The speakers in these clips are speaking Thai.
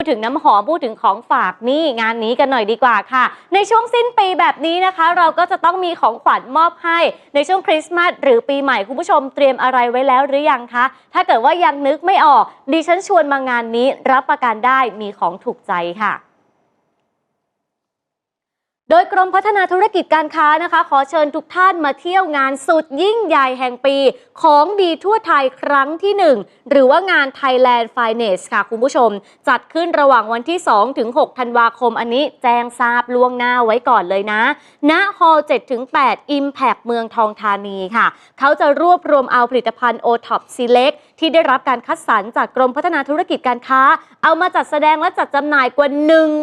พูดถึงน้ำหอมพูดถึงของฝากนี่งานนี้กันหน่อยดีกว่าค่ะ ในช่วงสิ้นปีแบบนี้นะคะ เราก็จะต้องมีของขวัญมอบให้ ในช่วงคริสต์มาสหรือปีใหม่คุณผู้ชมเตรียมอะไรไว้แล้วหรือยังคะ ถ้าเกิดว่ายังนึกไม่ออกดิฉันชวนมางานนี้รับประกันได้มีของถูกใจค่ะ โดยกรมพัฒนาธุรกิจการค้านะคะ ขอเชิญทุกท่านมาเที่ยวงานสุดยิ่งใหญ่แห่งปีของดีทั่วไทยครั้งที่ 1 หรือว่างาน Thailand Finance ค่ะคุณผู้ชม จัดขึ้นระหว่างวันที่ 2 ถึง 6 ธันวาคมอันนี้แจ้งทราบล่วงหน้าไว้ก่อนเลยนะ ณฮอล7ถึง8 Impact เมืองทองธานีค่ะ เขาจะรวบรวมเอาผลิตภัณฑ์ OTOP Select ที่ได้รับการคัดสรรจากกรมพัฒนาธุรกิจการค้า เอามาจัดแสดงและจัดจำหน่ายกว่า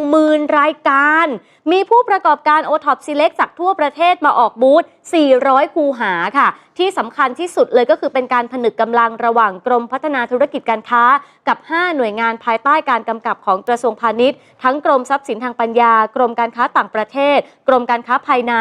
10,000 รายการ มีผู้ประกอบการ o t o p Select จากทั่วประเทศมาออกบูธ 400 คูหาค่ะ ที่สำคัญที่สุดเลยก็คือเป็นการผนึกกำลังระหว่างกรมพัฒนาธุรกิจการค้า กับ 5 หน่วยงานภายใต้การกำกับของกระทรวงพาณิชย์ ทั้งกรมทรัพย์สินทางปัญญา กรมการค้าต่างประเทศ กรมการค้าภายใน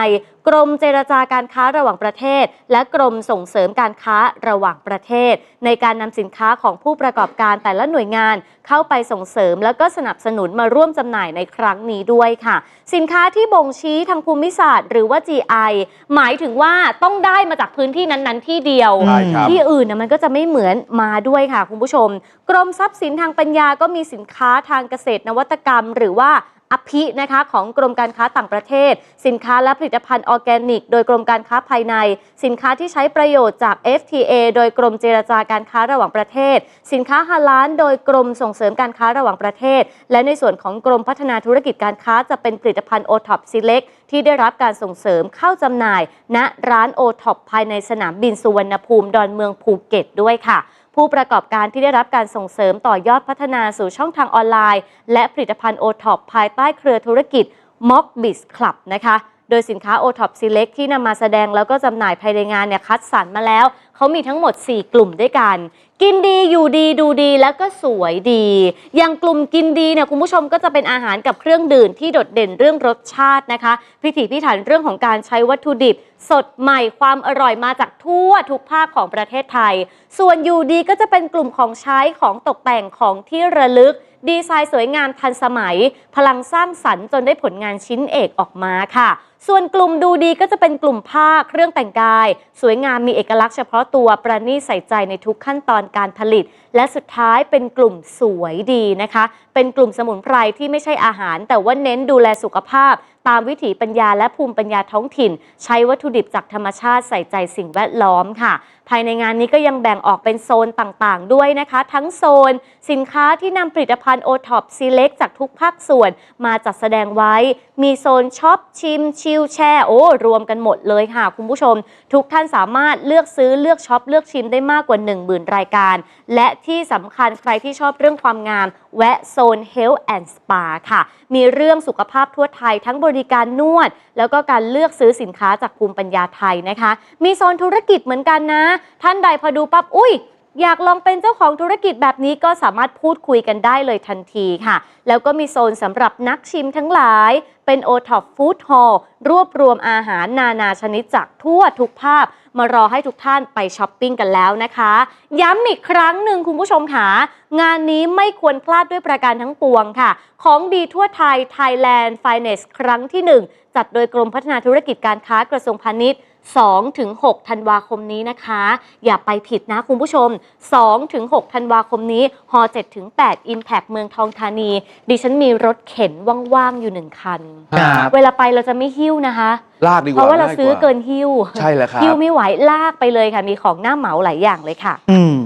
กรมเจรจาการค้าระหว่างประเทศ และกรมส่งเสริมการค้าระหว่างประเทศ ในการนำสินค้าของผู้ประกอบการแต่ละหน่วยงาน เข้าไปส่งเสริมแล้วก็สนับสนุนมาร่วมจำหน่ายในครั้งนี้ด้วยค่ะ สินค้าที่บ่งชี้ทางภูมิศาสตร์ หรือว่า GI หมายถึงว่าต้องได้มาจากพื้นที่นั้นๆ ที่เดียว ใช่ครับ ที่อื่นนะมันก็จะไม่เหมือนมาด้วยค่ะคุณผู้ชม กรมทรัพย์สินทางปัญญาก็มีสินค้าทางเกษตรนวัตกรรม หรือว่า อภินะคะของกรมการค้าต่างประเทศ สินค้าและผลิตภัณฑ์ออร์แกนิก โดยกรมการค้าภายใน สินค้าที่ใช้ประโยชน์จาก FTA โดยกรมเจรจาการค้าระหว่างประเทศ สินค้าฮาลาลโดยกรมส่งเสริมการค้าระหว่างประเทศ และในส่วนของกรมพัฒนาธุรกิจการค้าจะเป็นผลิตภัณฑ์ o t o p Select ที่ได้รับการส่งเสริมเข้าจำหน่าย ณร้าน o t o p ภายในสนามบินสุวรรณภูมิดอนเมืองภูเก็ตด้วยค่ะ ผู้ประกอบการที่ได้รับการส่งเสริมต่อยอดพัฒนาสู่ช่องทางออนไลน์ และผลิตภัณฑ์โอท็อปภายใต้เครือธุรกิจ m o c b i z Club นะคะ โดยสินค้า o t o p Select ที่นำมาแสดงแล้วก็จำหน่ายภายในงานเนี่ยคัดสรรมาแล้ว เขามีทั้งหมด 4 กลุ่มด้วยกัน กินดีอยู่ดีดูดีแล้วก็สวยดี อย่างกลุ่มกินดีเนี่ยคุณผู้ชมก็จะเป็นอาหารกับเครื่องดื่มที่โดดเด่นเรื่องรสชาตินะคะ พิถีพิถันเรื่องของการใช้วัตถุดิบ สดใหม่ความอร่อยมาจากทั่วทุกภาคของประเทศไทย ส่วนอยู่ดีก็จะเป็นกลุ่มของใช้ของตกแต่งของที่ระลึก ดีไซน์สวยงามทันสมัย พลังสร้างสรรค์จนได้ผลงานชิ้นเอกออกมาค่ะ ส่วนกลุ่มดูดีก็จะเป็นกลุ่มผ้าเครื่องแต่งกาย สวยงามมีเอกลักษณ์เฉพาะตัวประณีตใส่ใจในทุกขั้นตอนการผลิต และสุดท้ายเป็นกลุ่มสวยดีนะคะ เป็นกลุ่มสมุนไพรที่ไม่ใช่อาหาร แต่ว่าเน้นดูแลสุขภาพ ตามวิถีปัญญาและภูมิปัญญาท้องถิ่น ใช้วัตถุดิบจากธรรมชาติใส่ใจสิ่งแวดล้อมค่ะ ภายในงานนี้ก็ยังแบ่งออกเป็นโซนต่างๆ ด้วยนะคะ ทั้งโซน สินค้าที่นำผลิตภัณฑ์ o t o p Select จากทุกภาคส่วน มาจัดแสดงไว้ มีโซนช็อปชิม ชิลแช่โอ้รวมกันหมดเลยค่ะ คุณผู้ชม ทุกท่านสามารถเลือกซื้อเลือกช็อปเลือกชิมได้มากกว่า 10,000 รายการ และที่สำคัญใครที่ชอบเรื่องความงาม แวะโซน Health and Spa ค่ะ มีเรื่องสุขภาพทั่วไทยทั้งบริการนวด แล้วก็การเลือกซื้อสินค้าจากภูมิปัญญาไทยนะคะ มีโซนธุรกิจเหมือนกันนะ ท่านใดพอดูปั๊บอุ้ยอยากลองเป็นเจ้าของธุรกิจแบบนี้ก็สามารถพูดคุยกันได้เลยทันทีค่ะ แล้วก็มีโซนสำหรับนักชิมทั้งหลาย เป็น o t o p Food Hall รวบรวมอาหารนานาชนิดจากทั่วทุกภาค มารอให้ทุกท่านไปช้อปปิ้งกันแล้วนะคะ ย้ำอีกครั้งหนึ่งคุณผู้ชมค่ะ งานนี้ไม่ควรพลาดด้วยประการทั้งปวงค่ะ ของดีทั่วไทย Thailand Finance ครั้งที่ 1 จัดโดยกรมพัฒนาธุรกิจการค้ากระทรวงพาณิชย์2ถึง6ธันวาคมนี้นะคะ อย่าไปผิดนะคุณผู้ชม2ถึง6ธันวาคมนี้ฮ7ถึง8 Impact เมืองทองธานี ดิฉันมีรถเข็นว่างๆอยู่หนึ่งคัน ครับเวลาไปเราจะไม่หิ้วนะคะ ลากดีกว่าเพราะว่าเราง่ยซื้อเกินหิ้วใช่แล้วครับ หิ้วไม่ไหวลากไปเลยค่ะ มีของหน้าเหมาหลายอย่างเลยค่ะ อืม